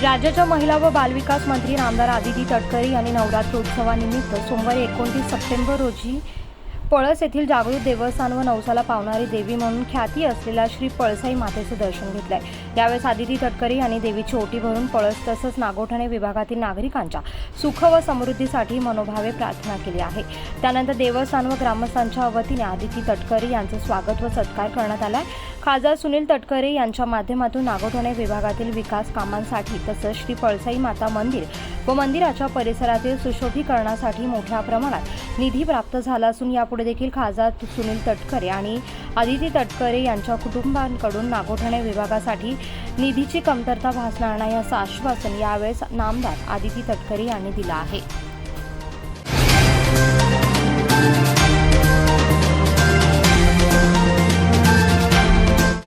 राज्याच्या महिला व बालविकास मंत्री नामदार आदिती तटकरे यांनी नवरात्रोत्सवानिमित्त सोमवारी एकोणतीस सप्टेंबर रोजी पळस येथील जागृत देवस्थान व नवसाला पावणारी देवी म्हणून ख्याती असलेल्या श्री पळसाई मातेचे दर्शन घेतलंय. यावेळेस आदिती तटकरी यांनी देवीची ओटी भरून पळस तसंच नागोठणे विभागातील नागरिकांच्या सुख व समृद्धीसाठी मनोभावे प्रार्थना केली आहे. त्यानंतर देवस्थान व ग्रामस्थांच्या वतीने आदिती तटकरे यांचे स्वागत व सत्कार करण्यात आलाय. खासदार सुनील तटकरे यांच्या माध्यमातून नागोठणे विभागातील विकास कामांसाठी तसंच श्री पळसाई माता मंदिर व मंदिराच्या परिसरातील सुशोभीकरणासाठी मोठ्या प्रमाणात निधी प्राप्त झाला असून यापुढे देखील खासदार सुनील तटकरे आणि आदिती तटकरे यांच्या कुटुंबांकडून नागोठणे विभागासाठी निधीची कमतरता भासणार नाही असं आश्वासन यावेळेस नामदार आदिती तटकरे यांनी दिलं आहे.